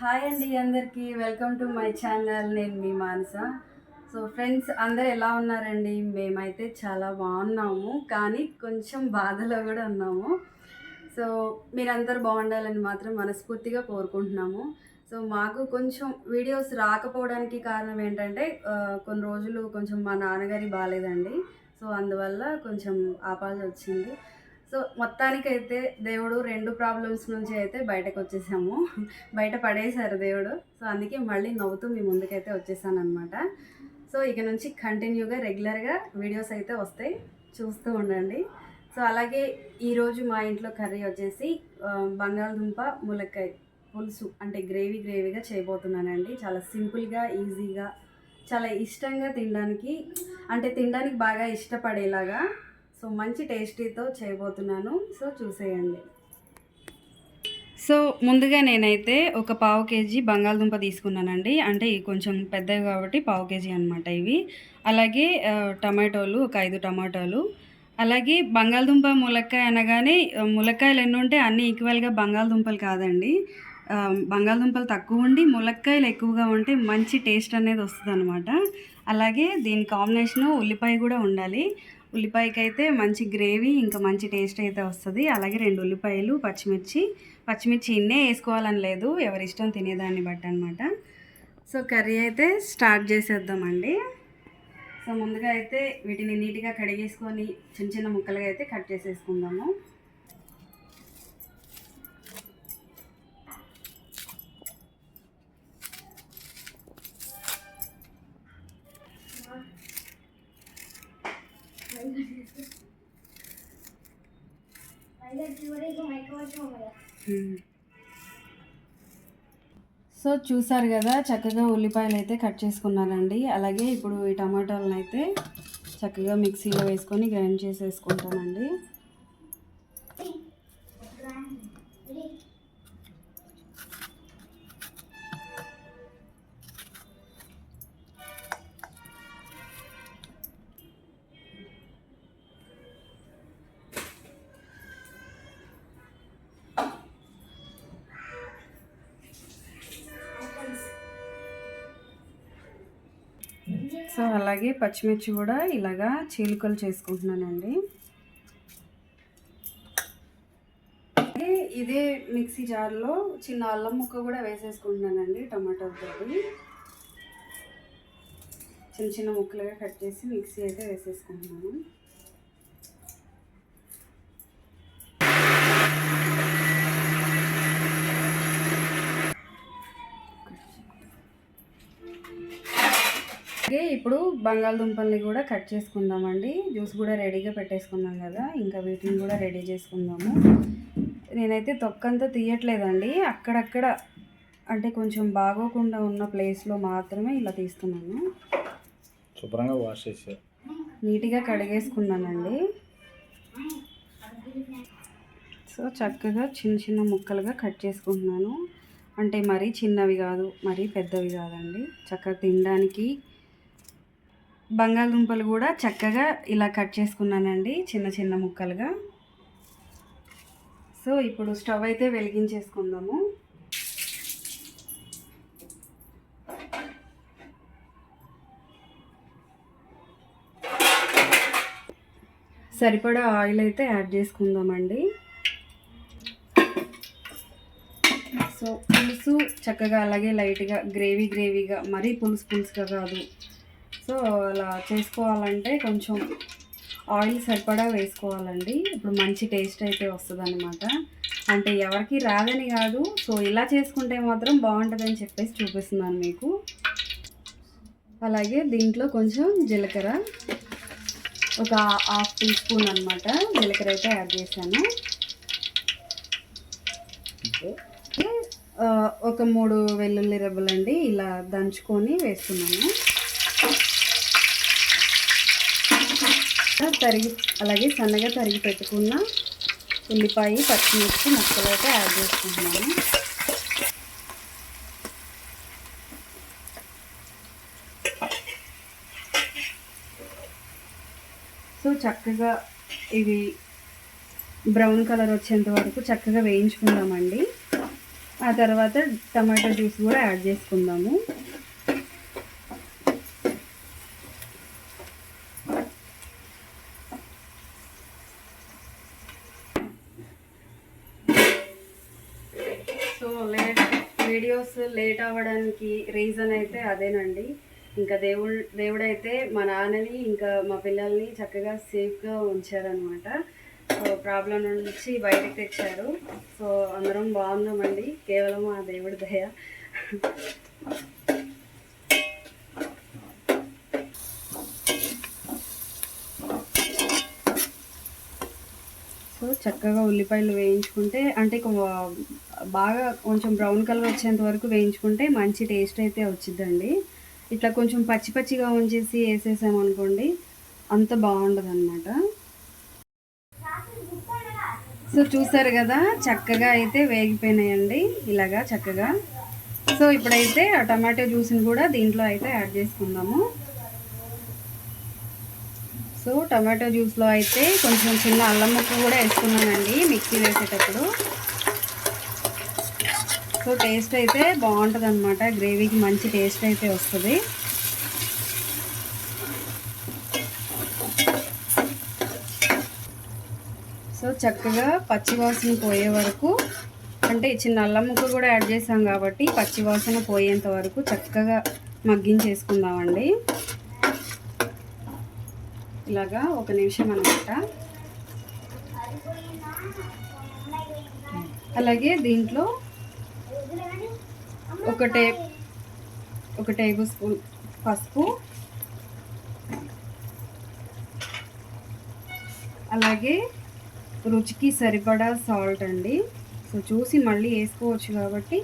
Hi అండి అందరికీ. Welcome to my channel. నేను మీ మానస. సో ఫ్రెండ్స్ అందరు ఎలా ఉన్నారండి? మేమైతే చాలా బాగున్నాము కానీ కొంచెం బాధలో కూడా ఉన్నాము. సో మీరందరూ బాగుండాలని మాత్రం మనస్ఫూర్తిగా కోరుకుంటున్నాము. సో మాకు కొంచెం వీడియోస్ రాకపోవడానికి కారణం ఏంటంటే కొన్ని రోజులు కొంచెం మా నాన్నగారి బాగాలేదండి సో అందువల్ల కొంచెం ఆపాల్సి వచ్చింది. సో మొత్తానికైతే దేవుడు రెండు ప్రాబ్లమ్స్ నుంచి అయితే బయటకు వచ్చేసాము బయట పడేశారు దేవుడు. సో అందుకే మళ్ళీ నవ్వుతూ మీ ముందుకైతే వచ్చేసాను అనమాట సో ఇక నుంచి కంటిన్యూగా రెగ్యులర్గా వీడియోస్ అయితే వస్తాయి. చూస్తూ ఉండండి. సో అలాగే ఈరోజు మా ఇంట్లో కర్రీ వచ్చేసి బంగాళదుంప ములక్కాయ పులుసు అంటే గ్రేవీ గ్రేవీగా చేయబోతున్నానండి. చాలా సింపుల్గా ఈజీగా చాలా ఇష్టంగా తినడానికి అంటే తినడానికి బాగా ఇష్టపడేలాగా సో మంచి టేస్టీతో చేయబోతున్నాను. సో చూసేయండి. సో ముందుగా నేనైతే ఒక పావు కేజీ బంగాళదుంప తీసుకున్నానండి. అంటే ఇవి కొంచెం పెద్దవి కాబట్టి పావు కేజీ అనమాట ఇవి. అలాగే టమాటోలు ఒక ఐదు టమాటోలు. అలాగే బంగాళదుంప ములక్కాయ అనగానే ములక్కాయలు ఎన్ని ఉంటే అన్నీ ఈక్వల్గా బంగాళదుంపలు కాదండి. బంగాళదుంపలు తక్కువ ఉండి ములక్కాయలు ఎక్కువగా ఉంటే మంచి టేస్ట్ అనేది వస్తుంది అలాగే దీని కాంబినేషన్ ఉల్లిపాయ కూడా ఉండాలి. ఉల్లిపాయకి అయితే మంచి గ్రేవీ ఇంకా మంచి టేస్ట్ అయితే వస్తుంది. అలాగే రెండు ఉల్లిపాయలు పచ్చిమిర్చి. పచ్చిమిర్చి ఇన్నే వేసుకోవాలని లేదు. ఎవరి ఇష్టం తినేదాన్ని బట్టి అనమాట సో కర్రీ అయితే స్టార్ట్ చేసేద్దామండి. సో ముందుగా అయితే వీటిని నీట్గా కడిగేసుకొని చిన్న చిన్న ముక్కలుగా అయితే కట్ చేసేసుకుందాము. సో చూసారు కదా చక్కగా ఉల్లిపాయలు అయితే కట్ చేసుకున్నానండి. అలాగే ఇప్పుడు ఈ టమాటాలను అయితే చక్కగా మిక్సీలో వేసుకొని గ్రైండ్ చేసేసుకుంటానండి. సో అలాగే పచ్చిమిర్చి కూడా ఇలాగా చీలికలు చేసుకుంటున్నానండి. ఇదే మిక్సీ జార్లో చిన్న అల్లం ముక్క కూడా వేసేసుకుంటున్నానండి టమాటో చిన్న చిన్న ముక్కలుగా కట్ చేసి మిక్సీ అయితే వేసేసుకుంటున్నాను. అలాగే ఇప్పుడు బంగాళదుంపల్ని కూడా కట్ చేసుకుందామండి. జ్యూస్ కూడా రెడీగా పెట్టేసుకున్నాం కదా. ఇంకా వీటిని కూడా రెడీ చేసుకుందాము. నేనైతే తొక్కంతా తీయట్లేదండి. అక్కడక్కడ అంటే కొంచెం బాగోకుండా ఉన్న ప్లేస్లో మాత్రమే ఇలా తీస్తున్నాను. శుభ్రంగా వాష్ చేసారు నీట్గా కడిగేసుకున్నానండి. సో చక్కగా చిన్న చిన్న ముక్కలుగా కట్ చేసుకుంటున్నాను. అంటే మరీ చిన్నవి కాదు మరీ పెద్దవి కాదండి. చక్కగా తినడానికి బంగాళదుంపలు కూడా చక్కగా ఇలా కట్ చేసుకున్నానండి చిన్న చిన్న ముక్కలుగా. సో ఇప్పుడు స్టవ్ అయితే వెలిగించేసుకుందాము. సరిపడా ఆయిల్ అయితే యాడ్ చేసుకుందామండి. సో పులుసు చక్కగా అలాగే లైట్గా గ్రేవీ గ్రేవీగా మరీ పులుసు పులుసుగా కాదు. సో అలా చేసుకోవాలంటే కొంచెం ఆయిల్ సరిపడా వేసుకోవాలండి. ఇప్పుడు మంచి టేస్ట్ అయితే వస్తుంది అనమాట అంటే ఎవరికి రాదని కాదు. సో ఇలా చేసుకుంటే మాత్రం బాగుంటుందని చెప్పేసి చూపిస్తున్నాను మీకు. అలాగే దీంట్లో కొంచెం జీలకర్ర ఒక హాఫ్ టీ స్పూన్ అనమాట జీలకర్ర అయితే యాడ్ చేశాను. ఒక మూడు వెల్లుల్లి రెబ్బలండి ఇలా దంచుకొని వేస్తున్నాను. తరిగి అలాగే సన్నగా తరిగి పెట్టుకున్న ఉల్లిపాయ పచ్చిమిర్చి ముక్కలు అయితే యాడ్ చేసుకుంటున్నాను. సో చక్కగా ఇవి బ్రౌన్ కలర్ వచ్చేంత వరకు చక్కగా వేయించుకుందామండి. ఆ తర్వాత టమాటో జ్యూస్ కూడా యాడ్ చేసుకుందాము సో లేట్ వీడియోస్ లేట్ అవ్వడానికి రీజన్ అయితే అదేనండి. ఇంకా దేవుడు దేవుడైతే మా నాన్నని ఇంకా మా పిల్లల్ని చక్కగా సేఫ్గా ఉంచారనమాట సో ప్రాబ్లం నుంచి బయటకు తెచ్చారు. సో అందరం బాగున్నామండి. కేవలం ఆ దేవుడి దయ. చక్కగా ఉల్లిపాయలు వేయించుకుంటే అంటే బాగా కొంచెం బ్రౌన్ కలర్ వచ్చేంత వరకు వేయించుకుంటే మంచి టేస్ట్ అయితే వచ్చిందండి ఇట్లా కొంచెం పచ్చి పచ్చిగా ఉంచేసి వేసేసామనుకోండి అంత బాగుండదు అనమాట సో చూసారు కదా చక్కగా అయితే వేగిపోయినాయండి ఇలాగా చక్కగా. సో ఇప్పుడైతే ఆ టమాటో జ్యూస్ని కూడా దీంట్లో అయితే యాడ్ చేసుకుందాము. సో టమాటో జ్యూస్లో అయితే కొంచెం చిన్న అల్లం ముక్క కూడా వేసుకున్నానండి మిక్సీ వేసేటప్పుడు. సో టేస్ట్ అయితే బాగుంటుంది అనమాట గ్రేవీకి మంచి టేస్ట్ అయితే వస్తుంది. సో చక్కగా పచ్చివాసన పోయే వరకు అంటే చిన్న అల్లం ముక్క కూడా యాడ్ చేసాం కాబట్టి పచ్చివాసన పోయేంత వరకు చక్కగా మగ్గించేసుకుందామండి. ఇలాగా ఒక నిమిషం అనమాట అలాగే దీంట్లో ఒక టే ఒక టేబుల్ స్పూన్ పసుపు. అలాగే రుచికి సరిపడా సాల్ట్ అండి. సో చూసి మళ్ళీ వేసుకోవచ్చు కాబట్టి.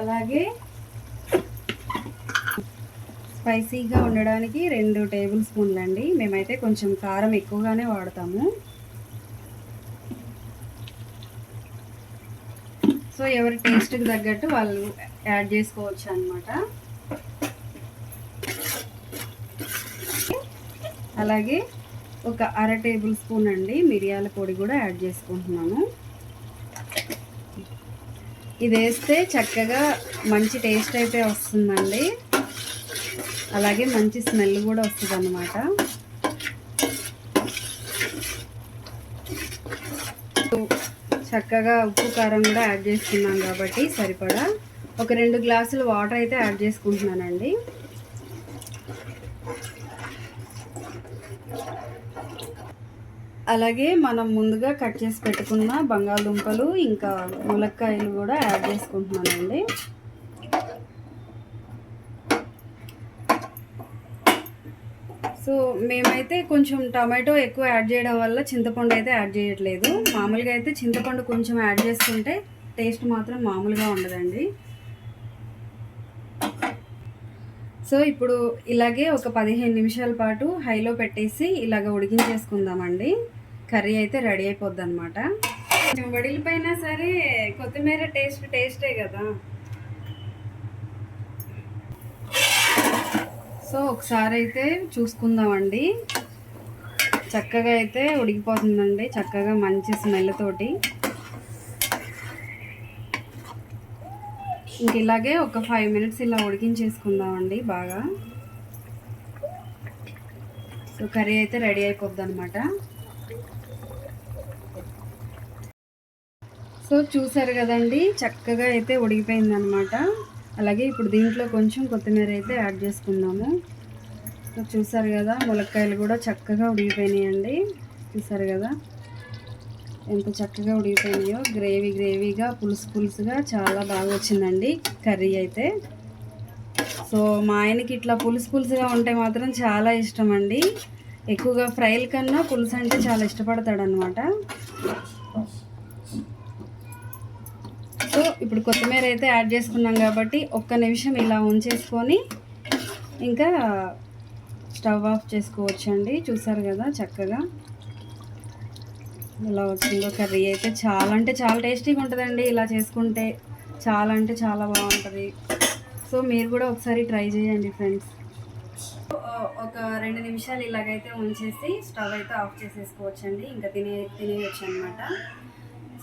అలాగే స్పైసీగా ఉండడానికి రెండు టేబుల్ స్పూన్లు అండి మేమైతే కొంచెం కారం ఎక్కువగానే వాడతాము. సో ఎవరి టేస్ట్కి తగ్గట్టు వాళ్ళు యాడ్ చేసుకోవచ్చు అనమాట అలాగే ఒక అర టేబుల్ స్పూన్ అండి మిరియాల పొడి కూడా యాడ్ చేసుకుంటున్నాము ఇది వేస్తే చక్కగా మంచి టేస్ట్ అయితే వస్తుందండి. అలాగే మంచి స్మెల్ కూడా వస్తుంది అన్నమాట చక్కగా ఉప్పు కారం కూడా యాడ్ చేసుకున్నాం కాబట్టి సరిపడా. ఒక రెండు గ్లాసులు వాటర్ అయితే యాడ్ చేసుకుంటున్నానండి. అలాగే మనం ముందుగా కట్ చేసి పెట్టుకున్న బంగాళదుంపలు ఇంకా ములక్కాయలు కూడా యాడ్ చేసుకుంటున్నానండి. సో మేమైతే కొంచెం టమాటో ఎక్కువ యాడ్ చేయడం వల్ల చింతపండు అయితే యాడ్ చేయట్లేదు. మామూలుగా అయితే చింతపండు కొంచెం యాడ్ చేసుకుంటే టేస్ట్ మాత్రం మామూలుగా ఉండదండి. సో ఇప్పుడు ఇలాగే ఒక పదిహేను నిమిషాల పాటు హైలో పెట్టేసి ఇలాగ ఉడికించేసుకుందామండి. కర్రీ అయితే రెడీ అయిపోద్ది అనమాట వడిలిపోయినా సరే కొత్తిమీర టేస్ట్ టేస్టే కదా. సో ఒకసారి అయితే చూసుకుందామండి. చక్కగా అయితే ఉడికిపోతుందండి. చక్కగా మంచి స్మెల్ తోటి. ఇంక ఇలాగే ఒక ఫైవ్ మినిట్స్ ఇలా ఉడికించేసుకుందామండి బాగా. సో కర్రీ అయితే రెడీ అయిపోద్ది అనమాట సో చూసారు కదండి చక్కగా అయితే ఉడిగిపోయిందనమాట అలాగే ఇప్పుడు దీంట్లో కొంచెం కొత్తిమీర అయితే యాడ్ చేసుకుందాము. సో చూసారు కదా ములక్కాయలు కూడా చక్కగా ఉడిగిపోయినాయండి చూసారు కదా ఎంత చక్కగా ఉడిగిపోయినాయో గ్రేవీ గ్రేవీగా పులుసు పులుసుగా చాలా బాగా వచ్చిందండి కర్రీ అయితే. సో మా ఆయనకి ఇట్లా పులుసు పులుసుగా ఉంటే మాత్రం చాలా ఇష్టం అండి ఎక్కువగా ఫ్రైల కన్నా పులుసు అంటే చాలా ఇష్టపడతాడనమాట సో ఇప్పుడు కొత్తిమీర అయితే యాడ్ చేసుకున్నాం కాబట్టి ఒక్క నిమిషం ఇలా ఉంచేసుకొని ఇంకా స్టవ్ ఆఫ్ చేసుకోవచ్చండి. చూసారు కదా చక్కగా ఇలా వచ్చిందో కర్రీ అయితే చాలా అంటే చాలా టేస్టీగా ఉంటుందండి ఇలా చేసుకుంటే. చాలా అంటే చాలా బాగుంటుంది. సో మీరు కూడా ఒకసారి ట్రై చేయండి ఫ్రెండ్స్. ఒక రెండు నిమిషాలు ఇలాగైతే ఉంచేసి స్టవ్ అయితే ఆఫ్ చేసేసుకోవచ్చండి. ఇంకా తినే తినేయచ్చు అనమాట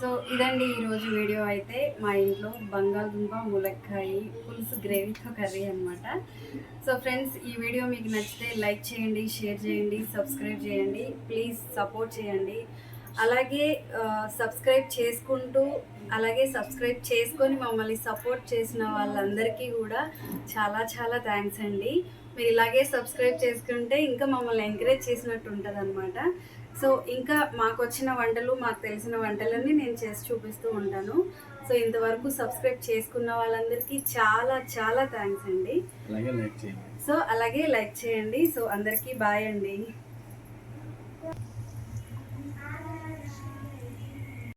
సో ఇదండి ఈరోజు వీడియో అయితే మా ఇంట్లో బంగాళదుంప ములక్కాయ పులుసు గ్రేవీతో కర్రీ అనమాట సో ఫ్రెండ్స్ ఈ వీడియో మీకు నచ్చితే లైక్ చేయండి షేర్ చేయండి సబ్స్క్రైబ్ చేయండి ప్లీజ్ సపోర్ట్ చేయండి. అలాగే సబ్స్క్రైబ్ చేసుకుంటూ అలాగే సబ్స్క్రైబ్ చేసుకొని మమ్మల్ని సపోర్ట్ చేసిన వాళ్ళందరికీ కూడా చాలా చాలా థ్యాంక్స్ అండి. మీరు ఇలాగే సబ్స్క్రైబ్ చేసుకుంటే ఇంకా మమ్మల్ని ఎంకరేజ్ చేసినట్టు ఉంటుంది అనమాట సో ఇంకా మాకు వచ్చిన వంటలు మాకు తెలిసిన వంటలన్నీ నేను చేసి చూపిస్తూ ఉంటాను. సో ఇంతవరకు సబ్స్క్రైబ్ చేసుకున్న వాళ్ళందరికీ చాలా చాలా థ్యాంక్స్ అండి. సో అలాగే లైక్ చేయండి. సో అందరికీ బాయ్ అండి.